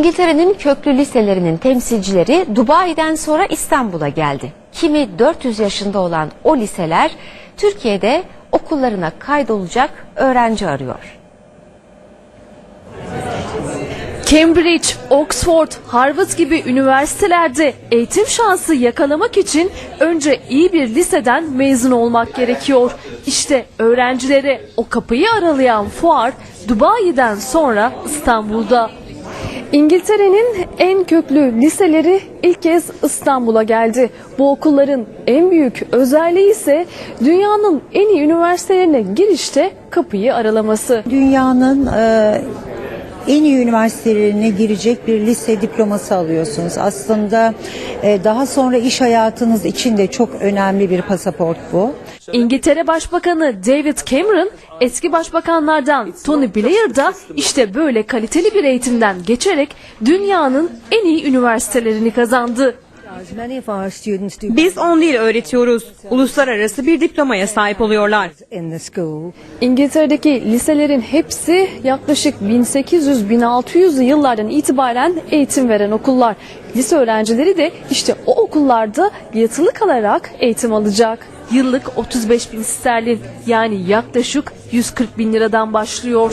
İngiltere'nin köklü liselerinin temsilcileri Dubai'den sonra İstanbul'a geldi. Kimi 400 yaşında olan o liseler Türkiye'de okullarına kaydolacak öğrenci arıyor. Cambridge, Oxford, Harvard gibi üniversitelerde eğitim şansı yakalamak için önce iyi bir liseden mezun olmak gerekiyor. İşte öğrencilere o kapıyı aralayan fuar Dubai'den sonra İstanbul'da. İngiltere'nin en köklü liseleri ilk kez İstanbul'a geldi. Bu okulların en büyük özelliği ise dünyanın en iyi üniversitelerine girişte kapıyı aralaması. Dünyanın e, en iyi üniversitelerine girecek bir lise diploması alıyorsunuz. Aslında e, daha sonra iş hayatınız için de çok önemli bir pasaport bu. İngiltere Başbakanı David Cameron eski başbakanlardan Tony Blair da işte böyle kaliteli bir eğitimden geçerek dünyanın en iyi üniversitelerini kazandı. Biz 10 dil öğretiyoruz. Uluslararası bir diplomaya sahip oluyorlar. İngiltere'deki liselerin hepsi yaklaşık 1800-1600 yıllardan itibaren eğitim veren okullar. Lise öğrencileri de işte o okullarda yatılı kalarak eğitim alacak. Yıllık 35 bin sterlin yani yaklaşık 140 bin liradan başlıyor.